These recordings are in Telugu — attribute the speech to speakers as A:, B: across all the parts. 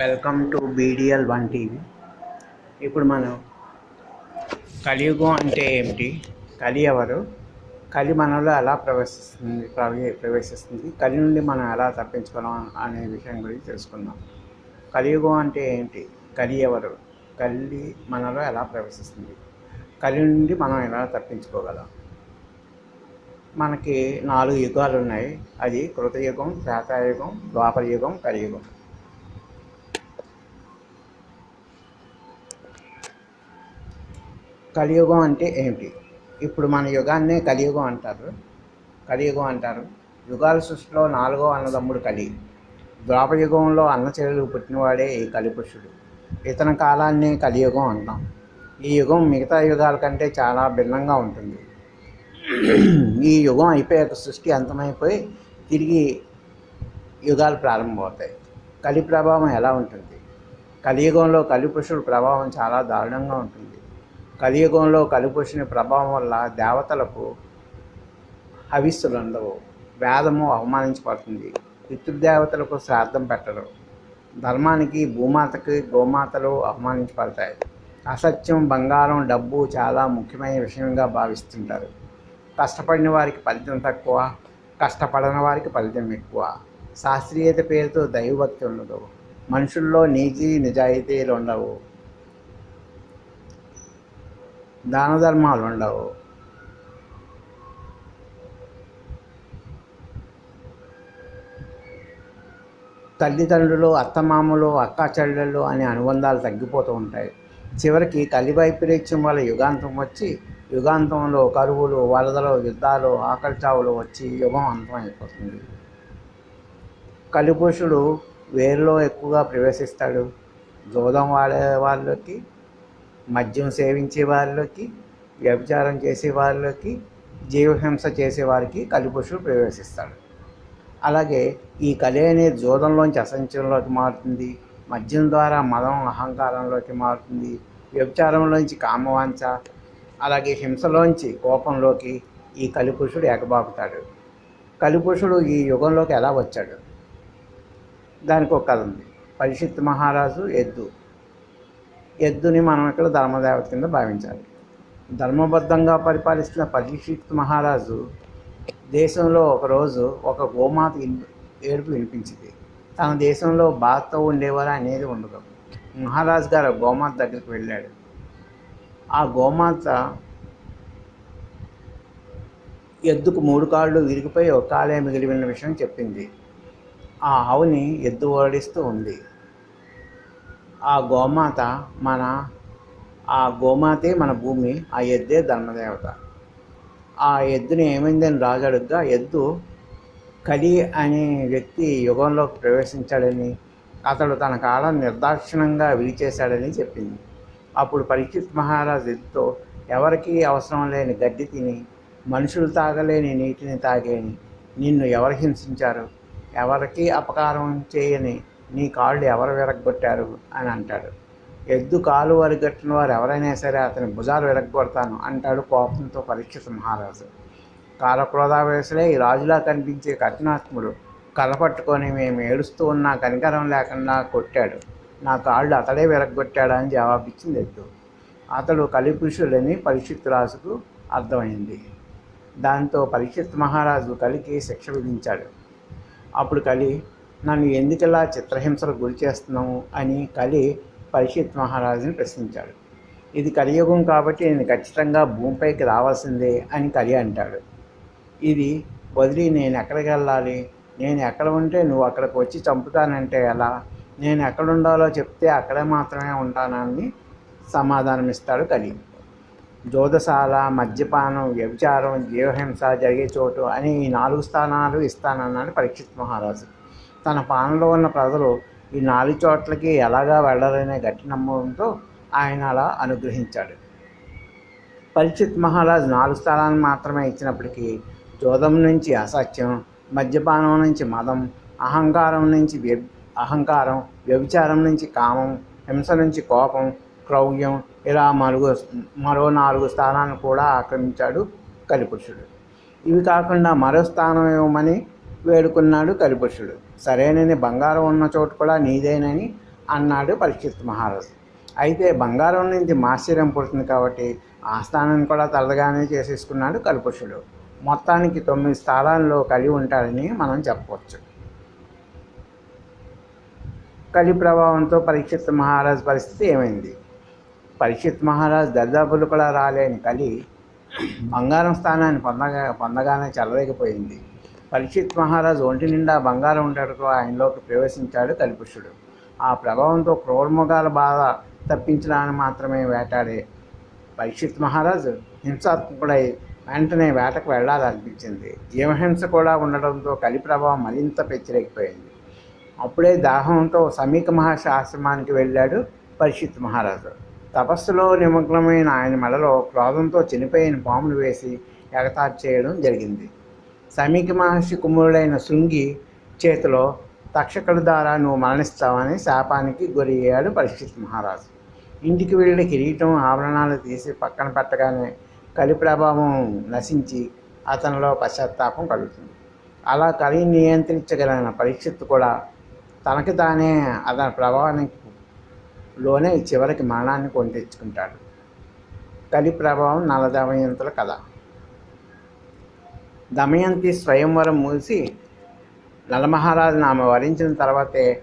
A: Welcome to BDL one TV ఇప్పుడు మనం కలియుగం అంటే ఏమిటి? కలి ఎవరు? కలి మనలో ఎలా ప్రవేశిస్తుంది? ప్రవే ప్రవేశిస్తుంది? కలి నుండి మనం ఎలా తప్పించుకోవడం అనే విషయం గురించి తెలుసుకుందాం. కలియుగం అంటే ఏంటి? కలి ఎవరు? కలి మనలో ఎలా ప్రవేశిస్తుంది? కలి నుండి మనం ఎలా తప్పించుకోగలం? మనకి నాలుగు యుగాలు ఉన్నాయి అది కృతయుగం త్రేతాయుగం ద్వాపరయుగం కలియుగం. కలియుగం అంటే ఏమిటి? ఇప్పుడు మన యుగాన్నే కలియుగం అంటారు. కలియుగం అంటారు. యుగాల సృష్టిలో నాలుగో అన్నదమ్ముడు కలి. ద్వాపయుగంలో అన్న చెల్లెలు పుట్టినవాడే ఈ కలిపురుషుడు. ఇతని కాలాన్ని కలియుగం అంటాం. ఈ యుగం మిగతా యుగాల కంటే చాలా భిన్నంగా ఉంటుంది. ఈ యుగం అయిపోయాక సృష్టి అంతమైపోయి తిరిగి యుగాలు ప్రారంభమవుతాయి. కలి ప్రభావం ఎలా ఉంటుంది? కలియుగంలో కలిపురుషుడు ప్రభావం చాలా దారుణంగా ఉంటుంది. కలియుగంలో కలిపూసిన ప్రభావం వల్ల దేవతలకు హవిస్సులు ఉండవు వేదము అవమానించబడుతుంది. పితృదేవతలకు శ్రాద్ధం పెట్టరు. ధర్మానికి భూమాతకి గోమాతలు అవమానించబడతాయి. అసత్యం బంగారం డబ్బు చాలా ముఖ్యమైన విషయంగా భావిస్తుంటారు. కష్టపడిన వారికి ఫలితం తక్కువ కష్టపడని వారికి ఫలితం ఎక్కువ. శాస్త్రీయత పేరుతో దైవభక్తి ఉండదు. మనుషుల్లో నీతి నిజాయితీలు ఉండవు. దాన ధర్మాలు ఉండవు. తల్లిదండ్రులు అత్తమామలు అక్కాచెల్లెళ్ళు అనే అనుబంధాలు తగ్గిపోతూ ఉంటాయి. చివరికి తల్లి వైపరీత్యం వల్ల యుగాంతం వచ్చి యుగాంతంలో కరువులు వరదలు యుద్ధాలు ఆకలి చావులు వచ్చి యుగం అంతమైపోతుంది కలిపురుషుడు వేరులో ఎక్కువగా ప్రవేశిస్తాడు. జోదం వాడే వాళ్ళకి మద్యం సేవించే వాళ్ళకి వ్యభిచారం చేసే వాళ్ళకి జీవహింస చేసే వారికి కలిపురుషుడు ప్రవేశిస్తాడు. అలాగే ఈ కలి అనేది జూదంలోంచి అసంచంలోకి మారుతుంది మద్యం ద్వారా మదం అహంకారంలోకి మారుతుంది వ్యభిచారంలోంచి కామవాంఛ అలాగే హింసలోంచి కోపంలోకి ఈ కలిపురుషుడు ఎగబాపుతాడు కలిపురుషుడు ఈ యుగంలోకి ఎలా వచ్చాడు? దానికి ఒక కథ ఉంది. పరిషత్ మహారాజు ఎద్దు. ఎద్దుని మనం ఇక్కడ ధర్మదేవత కింద భావించాలి. ధర్మబద్ధంగా పరిపాలిస్తున్న పరీక్షిత్ మహారాజు దేశంలో ఒకరోజు ఒక గోమాత ఏడుపు వినిపించింది. తన దేశంలో బాధతో ఉండేవారు అనేది ఉండదు. మహారాజు గారు గోమాత దగ్గరికి వెళ్ళాడు. ఆ గోమాత ఎద్దుకు మూడు కాళ్ళు విరిగిపోయి ఒక కాలే మిగిలిన విషయం చెప్పింది. ఆ ఆవుని ఎద్దు ఓడిస్తూ ఉంది. ఆ గోమాత మన ఆ గోమాతే మన భూమి ఆ ఎద్దే ధర్మదేవత. ఆ ఎద్దుని ఏమైందని రాజు అడుగ్గా ఎద్దు కలి అనే వ్యక్తి యుగంలోకి ప్రవేశించాడని అతడు తన కాలం నిర్దాక్షిణంగా విరిచేశాడని చెప్పింది. అప్పుడు పరీక్షిత్ మహారాజ్ ఎద్దుతో ఎవరికీ అవసరం లేని గడ్డి తిని మనుషులు తాగలేని నీటిని తాగేని నిన్ను ఎవరు హింసించారు? ఎవరికీ అపకారం చేయని నీ కాళ్ళు ఎవరు విరగొట్టారు అని అంటాడు. ఎద్దు కాలు వరిగట్టిన వారు ఎవరైనా సరే అతని భుజాలు విరగొడతాను అంటాడు కోపంతో పరీక్షిత మహారాజు. కాలక్రోధావేశలే ఈ రాజులా కనిపించే కఠినాత్ముడు కలపట్టుకొని మేము ఏడుస్తూ ఉన్నా కనికరం లేకుండా కొట్టాడు. నా కాళ్ళు అతడే విరగొట్టాడని జవాబిచ్చింది ఎద్దు. అతడు కలిపురుషుడని పరీక్షిత్ రాజుకు అర్థమైంది. దాంతో పరీక్షిత్ మహారాజు కలికి శిక్ష విధించాడు. అప్పుడు కలి నన్ను ఎందుకలా చిత్రహింసలకు గురి చేస్తున్నావు అని కలి పరీక్షిత్ మహారాజుని ప్రశ్నించాడు. ఇది కలియుగం కాబట్టి నేను ఖచ్చితంగా భూమిపైకి రావాల్సిందే అని కలి అంటాడు. ఇది వదిలి నేను ఎక్కడికి వెళ్ళాలి? నేను ఎక్కడ ఉంటే నువ్వు అక్కడికి వచ్చి చంపుతానంటే ఎలా? నేను ఎక్కడ ఉండాలో చెప్తే అక్కడే మాత్రమే ఉంటానని సమాధానం ఇస్తాడు కలి. జోదశాల మద్యపానం వ్యభిచారం జీవహింస జరిగే చోటు అని ఈ నాలుగు స్థానాలు ఇస్తానన్నాడు పరీక్షిత్ మహారాజు. తన పాలనలో ఉన్న ప్రజలు ఈ నాలుగు చోట్లకి ఎలాగా వెళ్ళాలనే గట్టి నమ్మకంతో ఆయన అలా అనుగ్రహించాడు. పరిచిత్ మహారాజ్ నాలుగు స్థలాలను మాత్రమే ఇచ్చినప్పటికీ జోదం నుంచి అసత్యం మద్యపానం నుంచి మదం అహంకారం నుంచి వ్య అహంకారం వ్యభిచారం నుంచి కామం హింస నుంచి కోపం క్రౌర్యం ఇలా మరుగు మరో నాలుగు స్థానాలను కూడా ఆక్రమించాడు కలిపురుషుడు. ఇవి కాకుండా మరో స్థానం ఇవ్వమని వేడుకున్నాడు కలిపురుషుడు సరేనని బంగారం ఉన్న చోటు కూడా నీదేనని అన్నాడు పరీక్షిత్ మహారాజు. అయితే బంగారం నుంచి మాశ్చర్యం పుడుతుంది కాబట్టి ఆ స్థానాన్ని కూడా తలదగానే చేసేసుకున్నాడు కల్పుషుడు మొత్తానికి తొమ్మిది స్థానాల్లో కలిగి ఉంటాడని మనం చెప్పవచ్చు. కలి ప్రభావంతో పరీక్షిత్ మహారాజ్ పరిస్థితి ఏమైంది? పరీక్షిత్ మహారాజ్ దర్దాపులు కూడా రాలేని కలి బంగారం స్థానాన్ని పొందగా పొందగానే చల్లలేకపోయింది పరీక్షిత్ మహారాజు ఒంటి నిండా బంగారం ఉండటంతో ఆయనలోకి ప్రవేశించాడు కలిపుషుడు ఆ ప్రభావంతో క్రూరముగాల బాధ తప్పించడానికి మాత్రమే వేటాడే పరీక్షిత్ మహారాజు హింసాత్మకుడై వెంటనే వేటకు వెళ్ళాలనిపించింది. జీవహింస కూడా ఉండడంతో కలి ప్రభావం మరింత పెచ్చిరెక్కిపోయింది అప్పుడే దాహంతో సమీక మహర్షి ఆశ్రమానికి వెళ్ళాడు పరీక్షిత్ మహారాజు. తపస్సులో నిమగ్నమైన ఆయన మెడలో క్రోధంతో చనిపోయిన పాములు వేసి ఎగతాడు చేయడం జరిగింది. సమీక మహర్షి కుమారుడైన శృంగి చేతిలో తక్షకుల ద్వారా నువ్వు మరణిస్తావని శాపానికి గురి అయ్యాడు పరీక్షిత్ మహారాజు. ఇంటికి వెళ్ళి కిరీటం ఆభరణాలు తీసి పక్కన పెట్టగానే కలి ప్రభావం నశించి అతనిలో పశ్చాత్తాపం కలుగుతుంది. అలా కలి నియంత్రించగలిగిన పరీక్షిత్తు కూడా తనకి తానే అతని ప్రభావానికి లోనే చివరికి మరణాన్ని కొని తెచ్చుకుంటాడు. కలి ప్రభావం నలదవయంతుల కథ. దమయంతి స్వయంవరం మూసి నలమహారాజును ఆమె వరించిన తర్వాతే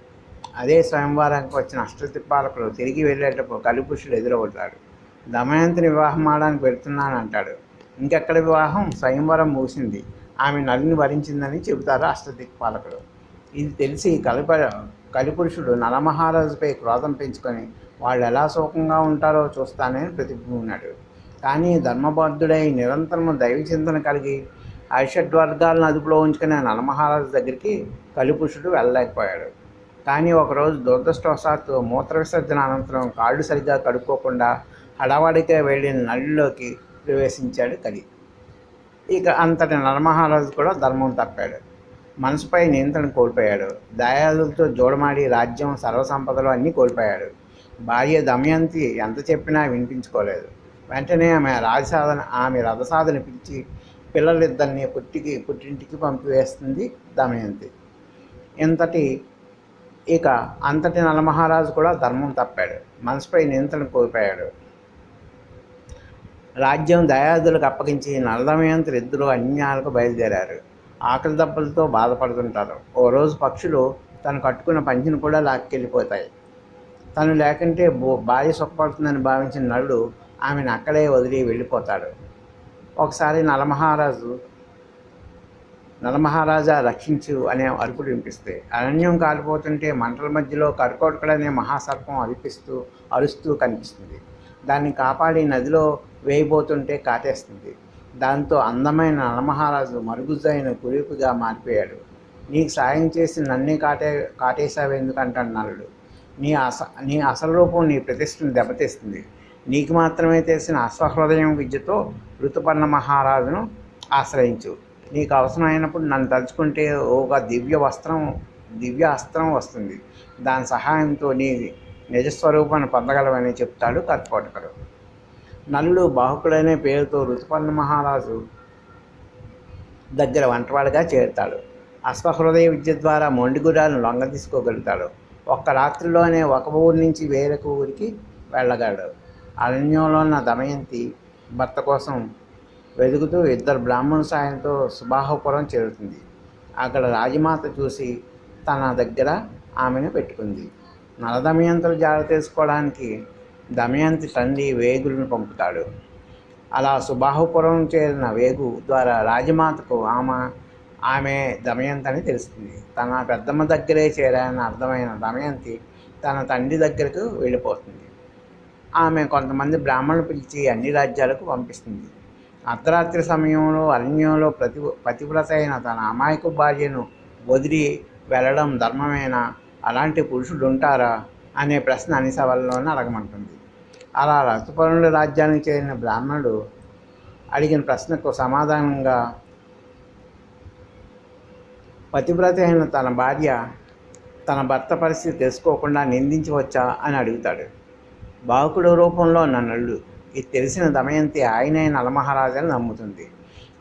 A: అదే స్వయంవరానికి వచ్చిన అష్టదిప్పాలకులు తిరిగి వెళ్ళేటప్పుడు కలిపురుషుడు ఎదురవుతాడు దమయంతిని వివాహం ఆడడానికి వెళ్తున్నాను అంటాడు. ఇంకెక్కడ వివాహం? స్వయంవరం మూసింది. ఆమె నలిని వరించిందని చెబుతారు అష్టదిక్పాలకుడు ఇది తెలిసి కలిప కలిపురుషుడు నలమహారాజుపై క్రోధం పెంచుకొని వాళ్ళు ఎలా సుఖంగా ఉంటారో చూస్తానని ప్రతిజ్ఞ కానీ ధర్మబద్ధుడై నిరంతరము దైవ చింతన కలిగి ఐషడ్ వర్గాలను అదుపులో ఉంచుకునే నలమహారాజు దగ్గరికి కలిపుషుడు వెళ్ళలేకపోయాడు. కానీ ఒకరోజు దురదృష్టవశాత్తు మూత్ర విసర్జన అనంతరం కాళ్ళు సరిగ్గా కడుక్కోకుండా హడావాడిగా వెళ్ళిన నల్లిలోకి ప్రవేశించాడు కలి ఇక అంతటి నరమహారాజు కూడా ధర్మం తప్పాడు. మనసుపై నియంత్రణ కోల్పోయాడు. దయాదులతో జోడమాడి రాజ్యం సర్వసంపదలు అన్నీ కోల్పోయాడు. భార్య దమయంతి ఎంత చెప్పినా వినిపించుకోలేదు. వెంటనే ఆమె రాజసాధన ఆమె రథసాధన పిలిచి పిల్లలిద్దరిని పుట్టికి పుట్టింటికి పంపివేస్తుంది దమయంతి. ఇంతటి ఇక అంతటి నలమహారాజు కూడా ధర్మం తప్పాడు. మనసుపై నియంత్రణ కోల్పోయాడు. రాజ్యం దయాదులకు అప్పగించి నల్లదమయంతులు ఇద్దరు అన్యాలకు బయలుదేరారు. ఆకలి దెబ్బలతో బాధపడుతుంటారు. ఓ రోజు పక్షులు తను కట్టుకున్న పంచిని కూడా లాక్కెళ్ళిపోతాయి. తను లేకుంటే భార్య సుఖపడుతుందని భావించిన నలుడు ఆమెను అక్కడే వదిలి వెళ్ళిపోతాడు. ఒకసారి నలమహారాజు నలమహారాజా రక్షించు అనే అరుపులు వినిపిస్తే అరణ్యం కాలిపోతుంటే మంటల మధ్యలో కర్కోటకుడనే మహాసర్పం అరిపిస్తూ అరుస్తూ కనిపిస్తుంది. దాన్ని కాపాడి నదిలో వేయబోతుంటే కాటేస్తుంది. దాంతో అందమైన నలమహారాజు మరుగుజ్జైన కురీపుగా మారిపోయాడు. నీకు సాయం చేసి నన్నే కాటే కాటేశావెందుకంటాడు నలుడు నీ అస నీ అసలు రూపం నీ ప్రతిష్టను దెబ్బతీస్తుంది. నీకు మాత్రమే తెలిసిన అశ్వహృదయం విద్యతో ఋతుపర్ణ మహారాజును ఆశ్రయించు. నీకు అవసరమైనప్పుడు నన్ను తలుచుకుంటే ఒక దివ్య వస్త్రం దివ్య అస్త్రం వస్తుంది. దాని సహాయంతో నీ నిజస్వరూపాన్ని పొందగలవని చెప్తాడు కర్కోటకుడు. నలుడు బాహుకుడనే పేరుతో ఋతుపర్ణ మహారాజు దగ్గర వంటవాడిగా చేరుతాడు. అశ్వహృదయ విద్య ద్వారా మొండిగురాలను లొంగ తీసుకోగలుగుతాడు ఒక్క రాత్రిలోనే ఒక ఊరి నుంచి వేరొక ఊరికి వెళ్ళగలడు. అరణ్యంలో ఉన్న దమయంతి భర్త కోసం వెతుకుతూ ఇద్దరు బ్రాహ్మణ సాయంతో సుబాహుపురం చేరుతుంది. అక్కడ రాజమాత చూసి తన దగ్గర ఆమెను పెట్టుకుంది. నలదమయంతులు జాగ్రత్త తీసుకోవడానికి దమయంతి తండ్రి వేగులను పంపుతాడు. అలా సుబాహుపురం చేరిన వేగు ద్వారా రాజమాతకు ఆమె ఆమె దమయంతి అని తెలుస్తుంది. తన పెద్దమ్మ దగ్గరే చేరాలని అర్థమైన దమయంతి తన తండ్రి దగ్గరకు వెళ్ళిపోతుంది. ఆమె కొంతమంది బ్రాహ్మణులు పిలిచి అన్ని రాజ్యాలకు పంపిస్తుంది. అర్ధరాత్రి సమయంలో అరణ్యంలో ప్రతి పతివ్రత అయిన తన అమాయక భార్యను వదిలి వెళ్ళడం ధర్మమేనా? అలాంటి పురుషుడు ఉంటారా అనే ప్రశ్న అనిసవల్లోనే అడగమంటుంది. అలా రసపరుల రాజ్యానికి చేరిన బ్రాహ్మణుడు అడిగిన ప్రశ్నకు సమాధానంగా పతివ్రత అయిన తన భార్య తన భర్త పరిస్థితి తెలుసుకోకుండా నిందించవచ్చా? అని అడుగుతాడు. బాహుకుడు రూపంలో నన్నుళ్ళు. ఇది తెలిసిన దమయంతి ఆయనే నలమహారాజని నమ్ముతుంది.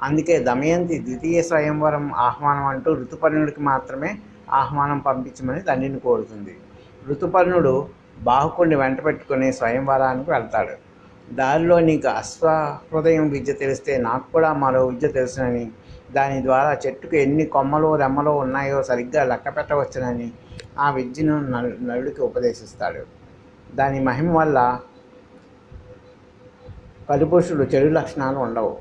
A: అందుకే దమయంతి ద్వితీయ స్వయంవరం ఆహ్వానం అంటూ ఋతుపర్ణుడికి మాత్రమే ఆహ్వానం పంపించమని తండ్రిని కోరుతుంది. ఋతుపర్ణుడు బాహుకుడిని వెంట పెట్టుకుని స్వయంవరానికి వెళ్తాడు. దారిలో నీకు అశ్వహృదయం విద్య తెలిస్తే నాకు కూడా మరో విద్య తెలుసునని దాని ద్వారా చెట్టుకు ఎన్ని కొమ్మలు రెమ్మలు ఉన్నాయో సరిగ్గా లెక్క పెట్టవచ్చునని ఆ విద్యను నలుడికి ఉపదేశిస్తాడు. దాని మహిమ వల్ల కలిపురుషుడు చెడు లక్షణాలు ఉండవు.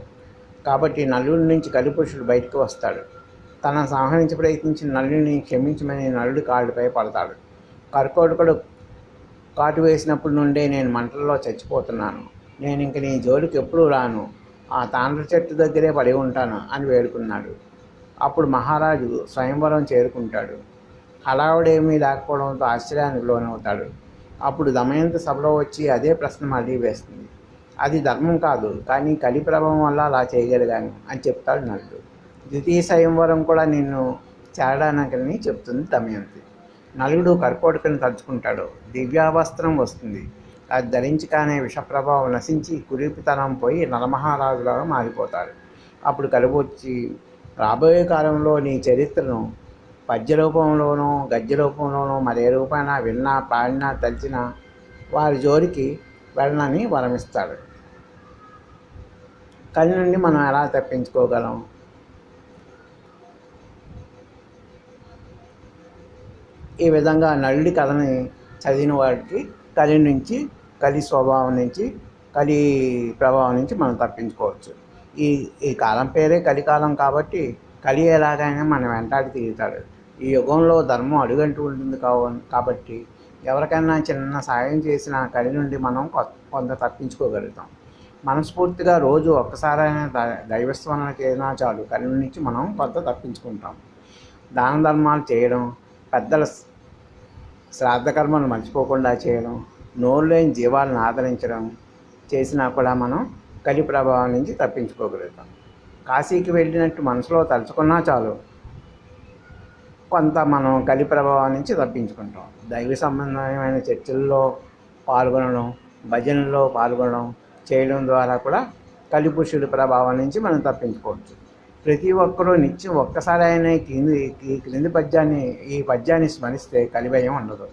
A: కాబట్టి నలుడి నుంచి కలిపురుషుడు బయటకు వస్తాడు. తన సంహరించి ప్రయత్నించిన నలుడిని క్షమించమని నలుడి కాళ్ళపై పడతాడు. కర్కోటకుడు కాటు వేసినప్పటి నుండే నేను మంటల్లో చచ్చిపోతున్నాను. నేను ఇంక నీ జోలికి ఎప్పుడు రాను. ఆ తాండ్ర చెట్టు దగ్గరే పడి ఉంటాను అని వేడుకున్నాడు. అప్పుడు మహారాజు స్వయంవరం చేరుకుంటాడు. హడావుడేమీ లేకపోవడంతో ఆశ్చర్యానికి లోనవుతాడు. అప్పుడు దమయంత సభలో వచ్చి అదే ప్రశ్న మళ్ళీ వేస్తుంది. అది ధర్మం కాదు కానీ కలి ప్రభావం వల్ల అలా చేయగలిగాను అని చెప్తాడు నలుడు ద్వితీయ స్వయంవరం కూడా నిన్ను చేరడానికని చెప్తుంది దమయంతి. నలుగుడు కర్కోటకని తలుచుకుంటాడు. దివ్యావస్త్రం వస్తుంది. అది ధరించి కానీ విషప్రభావం నశించి కురిపితనం పోయి నలమహారాజులాగా మారిపోతాడు. అప్పుడు కలుబొచ్చి రాబోయే కాలంలో నీ చరిత్రను పద్య రూపంలోనూ గద్య రూపంలోనూ మరే రూపాన విన్నా పాడినా తలిచినా వారి జోలికి వెళ్ళనని వరమిస్తాడు. కళ నుండి మనం ఎలా తప్పించుకోగలం? ఈ విధంగా నల్లుడి కథని చదివిన వాడికి కలి నుంచి కలి స్వభావం నుంచి కలి ప్రభావం నుంచి మనం తప్పించుకోవచ్చు. ఈ ఈ కాలం పేరే కలికాలం కాబట్టి కలి ఎలాగైనా మనం వెంటాడి తిరుగుతాడు ఈ యుగంలో ధర్మం అడుగంటూ ఉంటుంది కాబట్టి ఎవరికైనా చిన్న సాయం చేసిన కలి నుండి మనం కొంత తప్పించుకోగలుగుతాం. మనస్ఫూర్తిగా రోజు ఒక్కసారైనా దైవస్మరణ చేసినా చాలు కళ నుంచి మనం కొంత తప్పించుకుంటాం. దాన ధర్మాలు చేయడం పెద్దల శ్రాద్ధకర్మలు మర్చిపోకుండా చేయడం నోరు లేని జీవాలను ఆదరించడం చేసినా కూడా మనం కలి ప్రభావం నుంచి తప్పించుకోగలుగుతాం. కాశీకి వెళ్ళినట్టు మనసులో తలుచుకున్నా చాలు కొంత మనం కలి ప్రభావం నుంచి తప్పించుకుంటాం. దైవ సంబంధమైన చర్చల్లో పాల్గొనడం భజనలో పాల్గొనడం చేయడం ద్వారా కూడా కలిపురుషుడి ప్రభావం నుంచి మనం తప్పించుకోవచ్చు. ప్రతి ఒక్కరూ నిత్యం ఒక్కసారి అయినా క్రింది ఈ క్రింది పద్యాన్ని ఈ పద్యాన్ని స్మరిస్తే కలిభయం ఉండదు.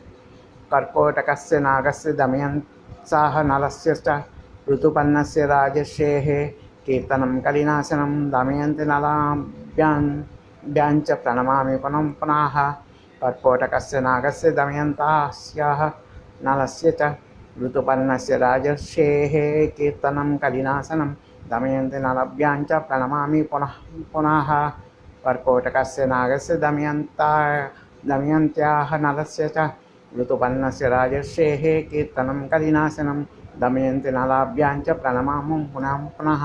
A: కర్కోటకస్య నాగస్య దమయంత్సాహ నలస్య ఋతుపన్నస్య రాజశేహే కీర్తనం కలినాశనం దమయంతి నలాభ్యాన్ च प्रणमामि पुनः पुनः कर्पोटकस्य नागस्य दमयन्तास्याः नलस्य च ऋतुपर्णस्य राजर्षेः कीर्तनं कलिनाशनं दमयन्ति नलभ्यां च प्रणमामि पुनः पुनः कर्कोटकस्य नागस्य दमयन्ता दमयन्त्याः नलस्य च ऋतुपर्णस्य राजर्षेः कीर्तनं कलिनाशनं दमयन्ति नलाभ्यां च प्रणमामं पुनः पुनः